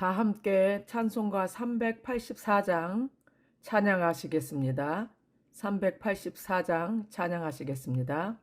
다 함께 찬송가 384장 찬양하시겠습니다. 384장 찬양하시겠습니다.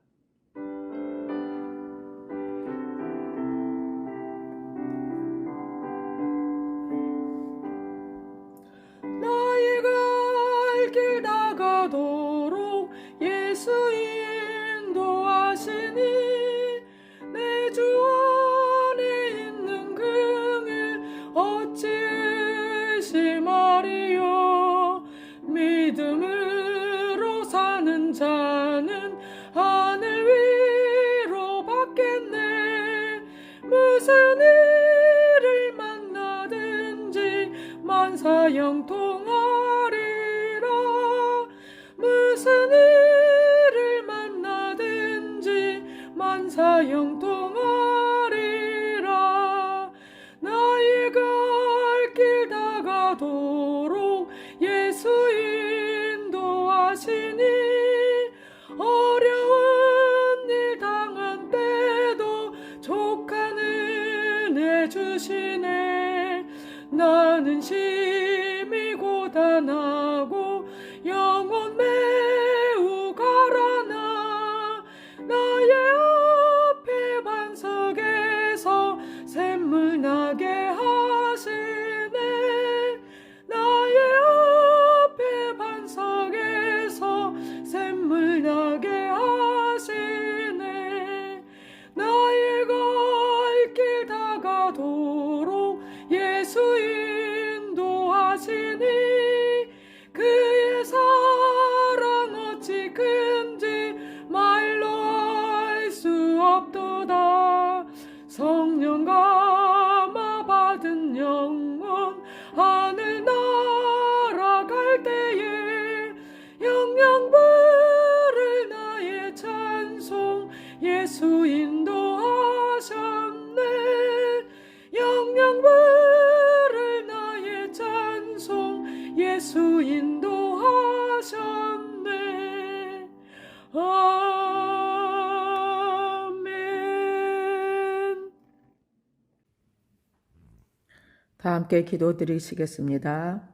함께 기도드리시겠습니다.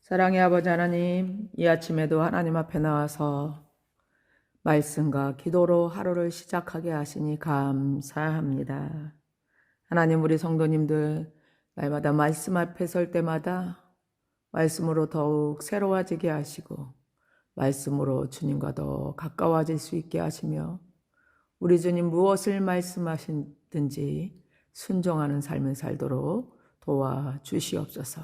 사랑의 아버지 하나님, 이 아침에도 하나님 앞에 나와서 말씀과 기도로 하루를 시작하게 하시니 감사합니다. 하나님 우리 성도님들 날마다 말씀 앞에 설 때마다 말씀으로 더욱 새로워지게 하시고 말씀으로 주님과 더 가까워질 수 있게 하시며 우리 주님 무엇을 말씀하시든지 순종하는 삶을 살도록 도와 주시옵소서.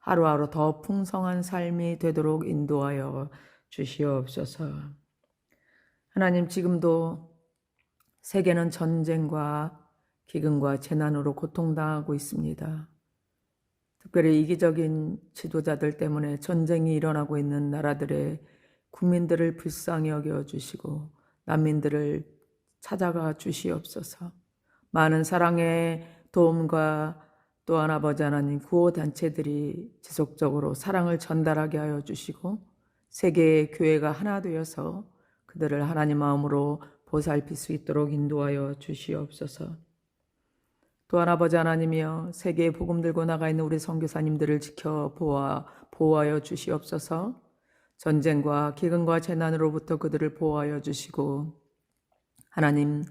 하루하루 더 풍성한 삶이 되도록 인도하여 주시옵소서. 하나님 지금도 세계는 전쟁과 기근과 재난으로 고통당하고 있습니다. 특별히 이기적인 지도자들 때문에 전쟁이 일어나고 있는 나라들의 국민들을 불쌍히 여겨 주시고 난민들을 찾아가 주시옵소서. 많은 사랑의 도움과 또한 아버지 하나님 구호 단체들이 지속적으로 사랑을 전달하게 하여 주시고 세계의 교회가 하나 되어서 그들을 하나님 마음으로 보살필 수 있도록 인도하여 주시옵소서. 또한 아버지 하나님이여 세계에 복음 들고 나가 있는 우리 선교사님들을 지켜 보아 보호하여 주시옵소서. 전쟁과 기근과 재난으로부터 그들을 보호하여 주시고 하나님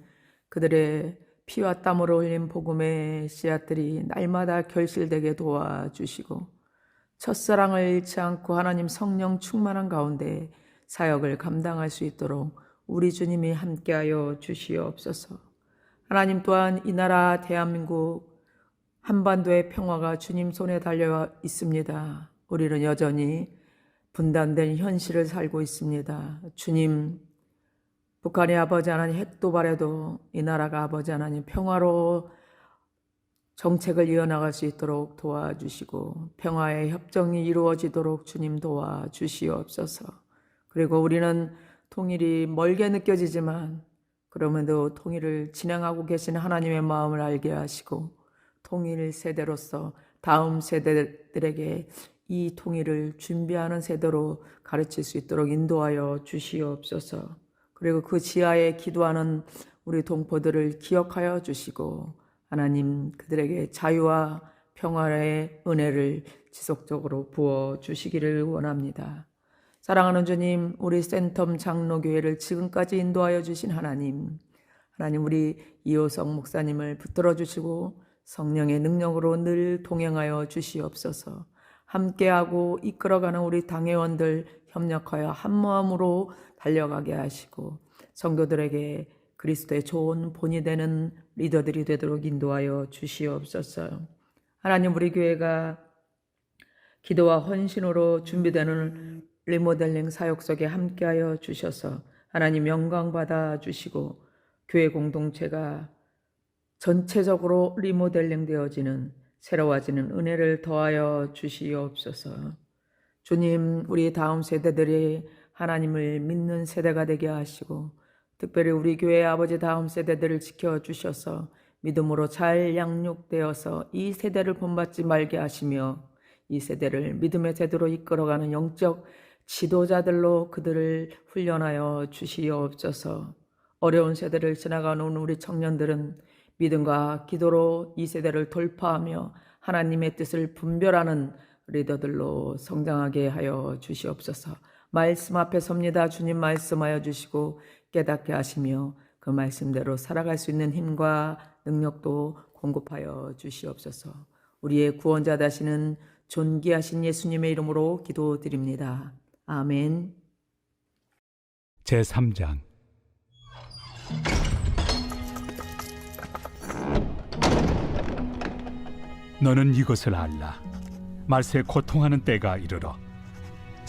그들의 피와 땀으로 흘린 복음의 씨앗들이 날마다 결실되게 도와주시고 첫사랑을 잃지 않고 하나님 성령 충만한 가운데 사역을 감당할 수 있도록 우리 주님이 함께하여 주시옵소서. 하나님 또한 이 나라 대한민국 한반도의 평화가 주님 손에 달려 있습니다. 우리는 여전히 분단된 현실을 살고 있습니다. 주님, 북한의 아버지 하나님 핵도 바래도 이 나라가 아버지 하나님 평화로 정책을 이어나갈 수 있도록 도와주시고 평화의 협정이 이루어지도록 주님 도와주시옵소서. 그리고 우리는 통일이 멀게 느껴지지만 그럼에도 통일을 진행하고 계신 하나님의 마음을 알게 하시고 통일 세대로서 다음 세대들에게 이 통일을 준비하는 세대로 가르칠 수 있도록 인도하여 주시옵소서. 그리고 그 지하에 기도하는 우리 동포들을 기억하여 주시고 하나님 그들에게 자유와 평화의 은혜를 지속적으로 부어 주시기를 원합니다. 사랑하는 주님, 우리 센텀 장로교회를 지금까지 인도하여 주신 하나님, 하나님 우리 이호성 목사님을 붙들어 주시고 성령의 능력으로 늘 동행하여 주시옵소서. 함께하고 이끌어가는 우리 당회원들 협력하여 한 마음으로 달려가게 하시고 성도들에게 그리스도의 좋은 본이 되는 리더들이 되도록 인도하여 주시옵소서. 하나님 우리 교회가 기도와 헌신으로 준비되는 리모델링 사역 속에 함께하여 주셔서 하나님 영광 받아 주시고 교회 공동체가 전체적으로 리모델링 되어지는 새로워지는 은혜를 더하여 주시옵소서. 주님, 우리 다음 세대들이 하나님을 믿는 세대가 되게 하시고 특별히 우리 교회 아버지 다음 세대들을 지켜 주셔서 믿음으로 잘 양육되어서 이 세대를 본받지 말게 하시며 이 세대를 믿음의 제도로 이끌어가는 영적 지도자들로 그들을 훈련하여 주시옵소서. 어려운 세대를 지나가는 우리 청년들은 믿음과 기도로 이 세대를 돌파하며 하나님의 뜻을 분별하는 리더들로 성장하게 하여 주시옵소서. 말씀 앞에 섭니다. 주님 말씀하여 주시고 깨닫게 하시며 그 말씀대로 살아갈 수 있는 힘과 능력도 공급하여 주시옵소서. 우리의 구원자 되시는 존귀하신 예수님의 이름으로 기도드립니다. 아멘. 제3장 너는 이것을 알라 말세 고통하는 때가 이르러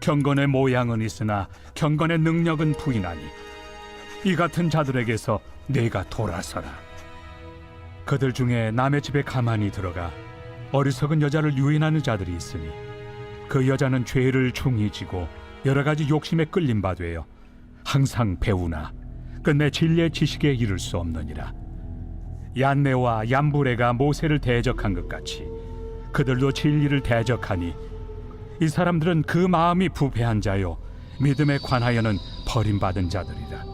경건의 모양은 있으나 경건의 능력은 부인하니 이 같은 자들에게서 내가 돌아서라. 그들 중에 남의 집에 가만히 들어가 어리석은 여자를 유인하는 자들이 있으니 그 여자는 죄를 중히 지고 여러 가지 욕심에 끌림 바 되어 항상 배우나 끝내 진리의 지식에 이를 수 없느니라. 얀네와 얀부레가 모세를 대적한 것 같이 그들도 진리를 대적하니 이 사람들은 그 마음이 부패한 자요. 믿음에 관하여는 버림받은 자들이라.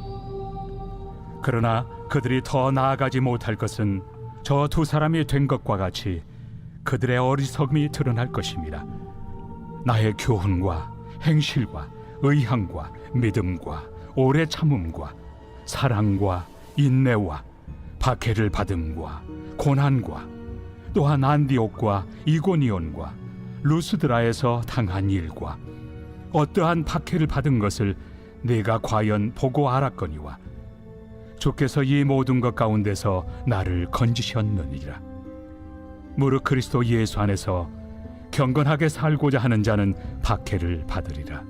그러나 그들이 더 나아가지 못할 것은 저 두 사람이 된 것과 같이 그들의 어리석음이 드러날 것입니다 나의 교훈과 행실과 의향과 믿음과 오래 참음과 사랑과 인내와 박해를 받음과 고난과 또한 안디옥과 이고니온과 루스드라에서 당한 일과 어떠한 박해를 받은 것을 내가 과연 보고 알았거니와 주께서 이 모든 것 가운데서 나를 건지셨느니라. 무릇 그리스도 예수 안에서 경건하게 살고자 하는 자는 박해를 받으리라.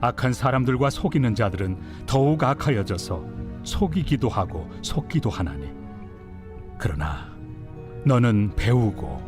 악한 사람들과 속이는 자들은 더욱 악하여져서 속이기도 하고 속기도 하나니. 그러나 너는 배우고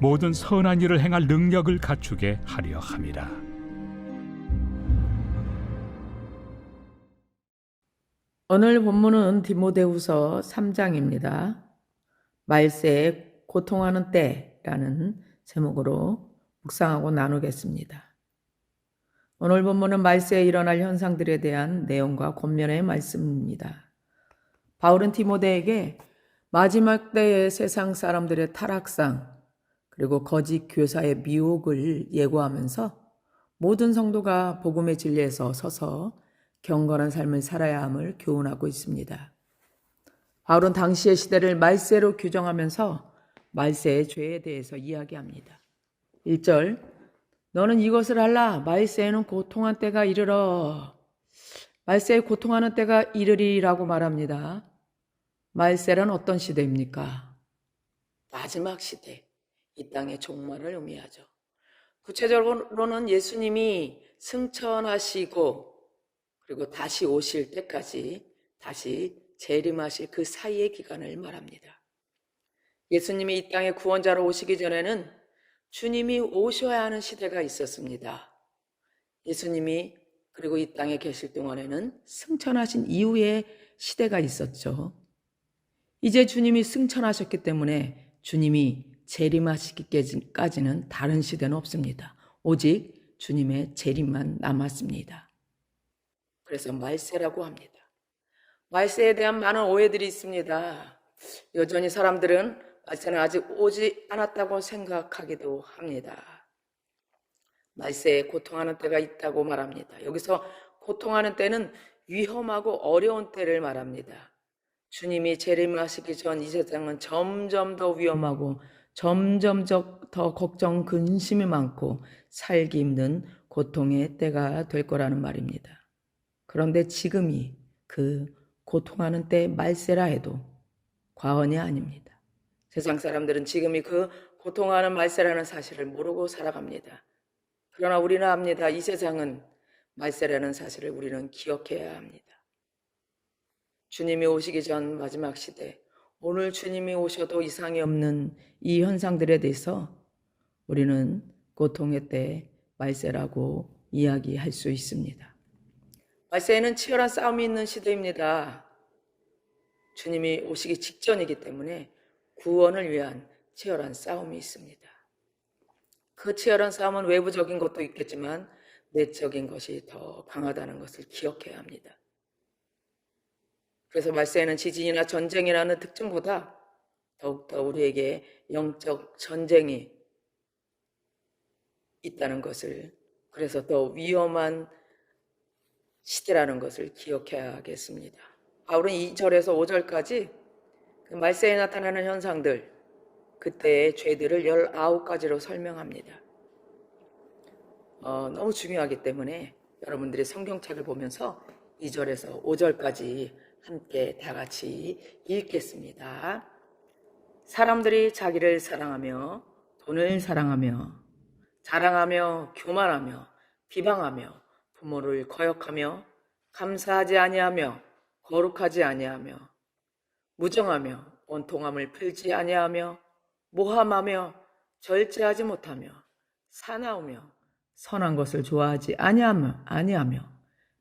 모든 선한 일을 행할 능력을 갖추게 하려 함이라. 오늘 본문은 디모데후서 3장입니다. 말세에 고통하는 때라는 제목으로 묵상하고 나누겠습니다. 오늘 본문은 말세에 일어날 현상들에 대한 내용과 권면의 말씀입니다. 바울은 디모데에게 마지막 때의 세상 사람들의 타락상 그리고 거짓 교사의 미혹을 예고하면서 모든 성도가 복음의 진리에서 서서 경건한 삶을 살아야 함을 교훈하고 있습니다. 바울은 당시의 시대를 말세로 규정하면서 말세의 죄에 대해서 이야기합니다. 1절 너는 이것을 알라 말세에는 고통한 때가 이르러 말세에 고통하는 때가 이르리라고 말합니다. 말세란 어떤 시대입니까? 마지막 시대, 이 땅의 종말을 의미하죠. 구체적으로는 예수님이 승천하시고 그리고 다시 오실 때까지 다시 재림하실 그 사이의 기간을 말합니다. 예수님이 이 땅에 구원자로 오시기 전에는 주님이 오셔야 하는 시대가 있었습니다. 예수님이 그리고 이 땅에 계실 동안에는 승천하신 이후의 시대가 있었죠. 이제 주님이 승천하셨기 때문에 주님이 재림하시기까지는 다른 시대는 없습니다. 오직 주님의 재림만 남았습니다. 그래서 말세라고 합니다. 말세에 대한 많은 오해들이 있습니다. 여전히 사람들은 말세는 아직 오지 않았다고 생각하기도 합니다. 말세에 고통하는 때가 있다고 말합니다. 여기서 고통하는 때는 위험하고 어려운 때를 말합니다. 주님이 재림하시기 전 이 세상은 점점 더 위험하고 점점 더 걱정, 근심이 많고 살기 힘든 고통의 때가 될 거라는 말입니다. 그런데 지금이 그 고통하는 때 말세라 해도 과언이 아닙니다. 세상 사람들은 지금이 그 고통하는 말세라는 사실을 모르고 살아갑니다. 그러나 우리는 압니다. 이 세상은 말세라는 사실을 우리는 기억해야 합니다. 주님이 오시기 전 마지막 시대, 오늘 주님이 오셔도 이상이 없는 이 현상들에 대해서 우리는 고통의 때 말세라고 이야기할 수 있습니다. 말세에는 치열한 싸움이 있는 시대입니다. 주님이 오시기 직전이기 때문에 구원을 위한 치열한 싸움이 있습니다. 그 치열한 싸움은 외부적인 것도 있겠지만 내적인 것이 더 강하다는 것을 기억해야 합니다. 그래서 말세에는 지진이나 전쟁이라는 특징보다 더욱더 우리에게 영적 전쟁이 있다는 것을 그래서 더 위험한 시대라는 것을 기억해야겠습니다. 바울은 2절에서 5절까지 그 말세에 나타나는 현상들, 그때의 죄들을 19가지로 설명합니다. 어, 너무 중요하기 때문에 여러분들이 성경책을 보면서 2절에서 5절까지 함께 다 같이 읽겠습니다. 사람들이 자기를 사랑하며 돈을 사랑하며 자랑하며 교만하며 비방하며 부모를 거역하며 감사하지 아니하며 거룩하지 아니하며 무정하며 원통함을 풀지 아니하며 모함하며 절제하지 못하며 사나우며 선한 것을 좋아하지 아니하며 아니하며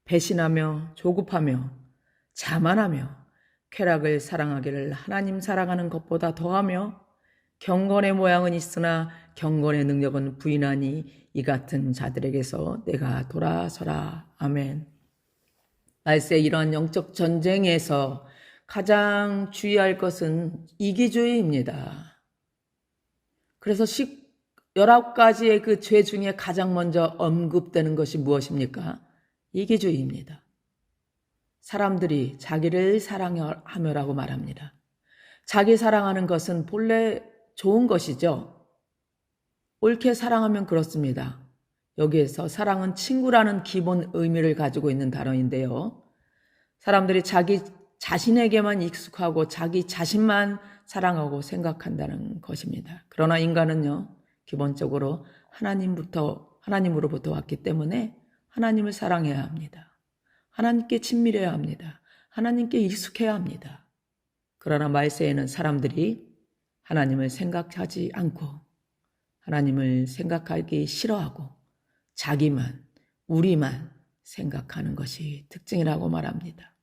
배신하며 조급하며 자만하며 쾌락을 사랑하기를 하나님 사랑하는 것보다 더하며 경건의 모양은 있으나 경건의 능력은 부인하니 이 같은 자들에게서 내가 돌아서라. 아멘. 말세 이러한 영적 전쟁에서 가장 주의할 것은 이기주의입니다. 그래서 19가지의 그 죄 중에 가장 먼저 언급되는 것이 무엇입니까? 이기주의입니다. 사람들이 자기를 사랑하며라고 말합니다. 자기 사랑하는 것은 본래 좋은 것이죠. 옳게 사랑하면 그렇습니다. 여기에서 사랑은 친구라는 기본 의미를 가지고 있는 단어인데요. 사람들이 자기 자신에게만 익숙하고 자기 자신만 사랑하고 생각한다는 것입니다. 그러나 인간은요, 기본적으로 하나님부터, 하나님으로부터 왔기 때문에 하나님을 사랑해야 합니다. 하나님께 친밀해야 합니다. 하나님께 익숙해야 합니다. 그러나 말세에는 사람들이 하나님을 생각하지 않고 하나님을 생각하기 싫어하고 자기만, 우리만 생각하는 것이 특징이라고 말합니다.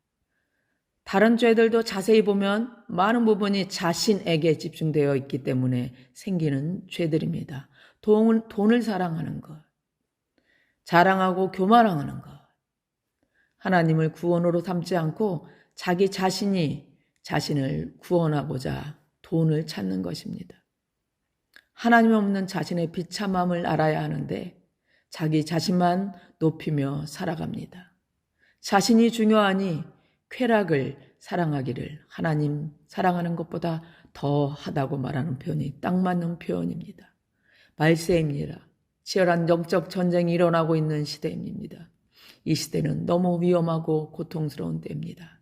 다른 죄들도 자세히 보면 많은 부분이 자신에게 집중되어 있기 때문에 생기는 죄들입니다. 돈, 돈을 사랑하는 것, 자랑하고 교만하는 것, 하나님을 구원으로 삼지 않고 자기 자신이 자신을 구원하고자 돈을 찾는 것입니다. 하나님 없는 자신의 비참함을 알아야 하는데 자기 자신만 높이며 살아갑니다. 자신이 중요하니 쾌락을 사랑하기를 하나님 사랑하는 것보다 더 하다고 말하는 표현이 딱 맞는 표현입니다. 말세입니다. 치열한 영적 전쟁이 일어나고 있는 시대입니다. 이 시대는 너무 위험하고 고통스러운 때입니다.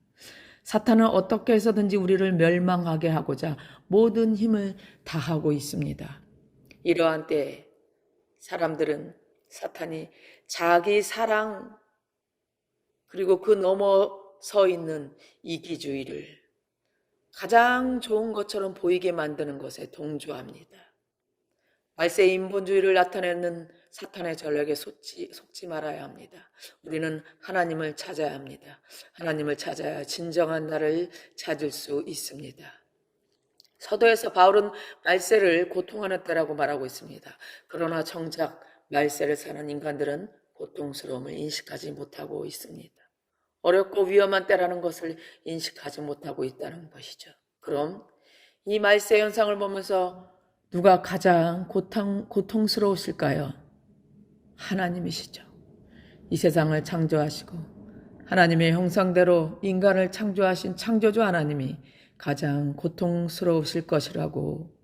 사탄은 어떻게 해서든지 우리를 멸망하게 하고자 모든 힘을 다하고 있습니다. 이러한 때 사람들은 사탄이 자기 사랑 그리고 그 넘어 서 있는 이기주의를 가장 좋은 것처럼 보이게 만드는 것에 동조합니다. 말세 인본주의를 나타내는 사탄의 전략에 속지, 속지 말아야 합니다. 우리는 하나님을 찾아야 합니다. 하나님을 찾아야 진정한 나를 찾을 수 있습니다. 서도에서 바울은 말세를 고통하는 때라고 말하고 있습니다. 그러나 정작 말세를 사는 인간들은 고통스러움을 인식하지 못하고 있습니다. 어렵고 위험한 때라는 것을 인식하지 못하고 있다는 것이죠. 그럼 이 말세 현상을 보면서 누가 가장 고통, 고통스러우실까요? 하나님이시죠. 이 세상을 창조하시고 하나님의 형상대로 인간을 창조하신 창조주 하나님이 가장 고통스러우실 것이라고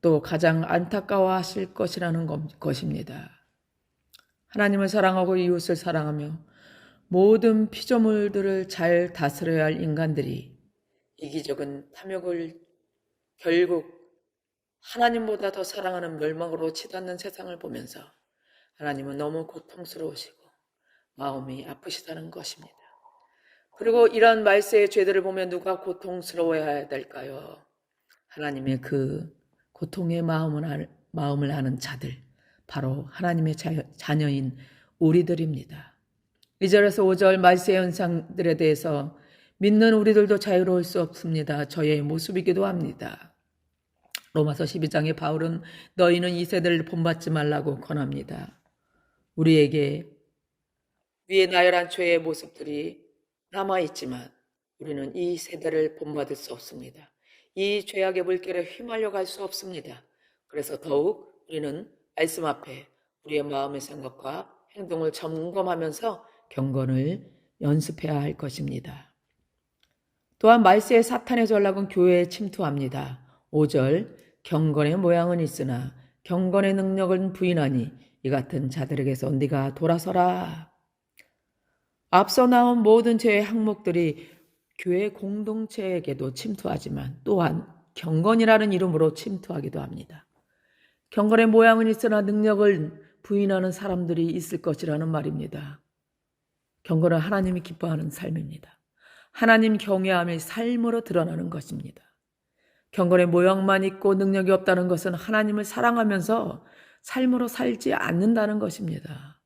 또 가장 안타까워하실 것이라는 것입니다. 하나님을 사랑하고 이웃을 사랑하며 모든 피조물들을 잘 다스려야 할 인간들이 이기적인 탐욕을 결국 하나님보다 더 사랑하는 멸망으로 치닫는 세상을 보면서 하나님은 너무 고통스러우시고 마음이 아프시다는 것입니다. 그리고 이런 말세의 죄들을 보면 누가 고통스러워야 될까요? 하나님의 그 고통의 마음을, 마음을 하는 자들, 바로 하나님의 자녀 인 우리들입니다. 2절에서 5절 말세 현상들에 대해서 믿는 우리들도 자유로울 수 없습니다. 저의 모습이기도 합니다. 로마서 12장에 바울은 너희는 이 세대를 본받지 말라고 권합니다. 우리에게 위에 나열한 죄의 모습들이 남아있지만 우리는 이 세대를 본받을 수 없습니다. 이 죄악의 물결에 휘말려 갈 수 없습니다. 그래서 더욱 우리는 말씀 앞에 우리의 마음의 생각과 행동을 점검하면서 경건을 연습해야 할 것입니다. 또한 말세의 사탄의 전략은 교회에 침투합니다. 5절 경건의 모양은 있으나 경건의 능력은 부인하니 이 같은 자들에게서 네가 돌아서라. 앞서 나온 모든 죄의 항목들이 교회 공동체에게도 침투하지만 또한 경건이라는 이름으로 침투하기도 합니다. 경건의 모양은 있으나 능력을 부인하는 사람들이 있을 것이라는 말입니다. 경건은 하나님이 기뻐하는 삶입니다. 하나님 경외함이 삶으로 드러나는 것입니다. 경건의 모양만 있고 능력이 없다는 것은 하나님을 사랑하면서 삶으로 살지 않는다는 것입니다.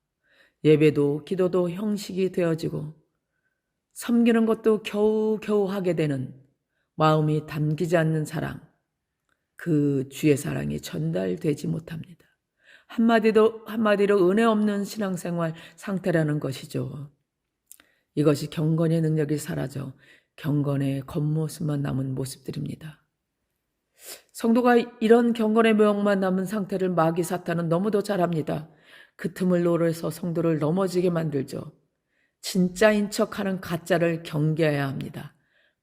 예배도 기도도 형식이 되어지고 섬기는 것도 겨우겨우 하게 되는 마음이 담기지 않는 사랑, 그 주의 사랑이 전달되지 못합니다. 한마디도, 한마디로 은혜 없는 신앙생활 상태라는 것이죠. 이것이 경건의 능력이 사라져 경건의 겉모습만 남은 모습들입니다. 성도가 이런 경건의 모형만 남은 상태를 마귀 사탄은 너무도 잘합니다. 그 틈을 노려서 성도를 넘어지게 만들죠. 진짜인 척하는 가짜를 경계해야 합니다.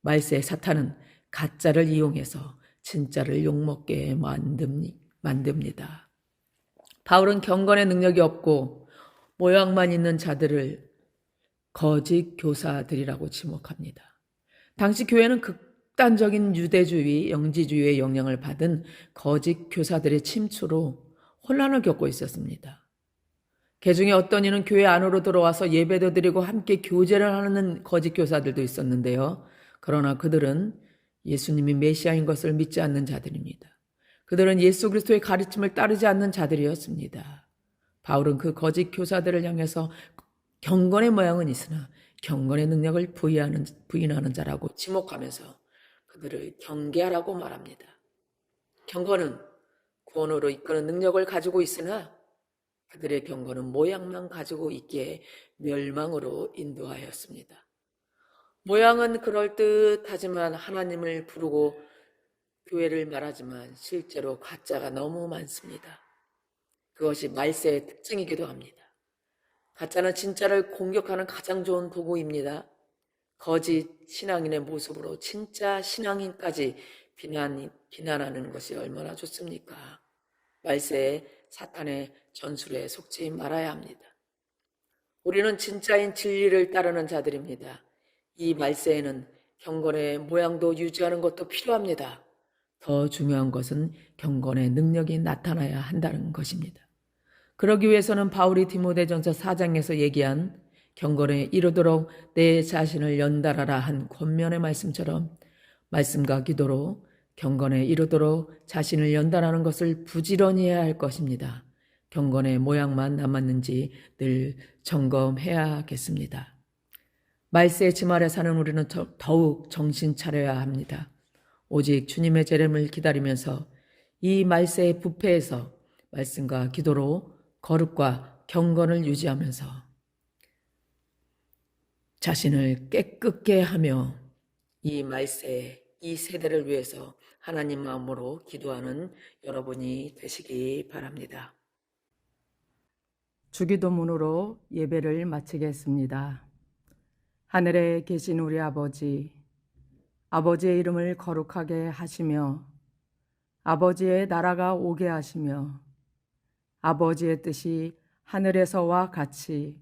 말세 사탄은 가짜를 이용해서 진짜를 욕먹게 만듭니다. 바울은 경건의 능력이 없고 모양만 있는 자들을 거짓 교사들이라고 지목합니다. 당시 교회는 극 극단적인 유대주의, 영지주의의 영향을 받은 거짓 교사들의 침투로 혼란을 겪고 있었습니다. 그 중에 어떤 이는 교회 안으로 들어와서 예배도 드리고 함께 교제를 하는 거짓 교사들도 있었는데요. 그러나 그들은 예수님이 메시아인 것을 믿지 않는 자들입니다. 그들은 예수 그리스도의 가르침을 따르지 않는 자들이었습니다. 바울은 그 거짓 교사들을 향해서 경건의 모양은 있으나 경건의 능력을 부인하는, 부인하는 자라고 지목하면서 그들을 경계하라고 말합니다. 경건은 구원으로 이끄는 능력을 가지고 있으나 그들의 경건은 모양만 가지고 있기에 멸망으로 인도하였습니다. 모양은 그럴듯하지만 하나님을 부르고 교회를 말하지만 실제로 가짜가 너무 많습니다. 그것이 말세의 특징이기도 합니다. 가짜는 진짜를 공격하는 가장 좋은 도구입니다. 거짓 신앙인의 모습으로 진짜 신앙인까지 비난, 비난하는 것이 얼마나 좋습니까? 말세에 사탄의 전술에 속지 말아야 합니다. 우리는 진짜인 진리를 따르는 자들입니다. 이 말세에는 경건의 모양도 유지하는 것도 필요합니다. 더 중요한 것은 경건의 능력이 나타나야 한다는 것입니다. 그러기 위해서는 바울이 디모데전서 4장에서 얘기한 경건에 이르도록 내 자신을 연달아라 한 권면의 말씀처럼 말씀과 기도로 경건에 이르도록 자신을 연달하는 것을 부지런히 해야 할 것입니다. 경건의 모양만 남았는지 늘 점검해야겠습니다. 말세의 침 아래 사는 우리는 더- 더욱 정신 차려야 합니다. 오직 주님의 재림을 기다리면서 이 말세의 부패에서 말씀과 기도로 거룩과 경건을 유지하면서 자신을 깨끗게 하며 이 말세, 이 세대를 위해서 하나님 마음으로 기도하는 여러분이 되시기 바랍니다. 주기도문으로 예배를 마치겠습니다. 하늘에 계신 우리 아버지, 아버지의 이름을 거룩하게 하시며, 아버지의 나라가 오게 하시며, 아버지의 뜻이 하늘에서와 같이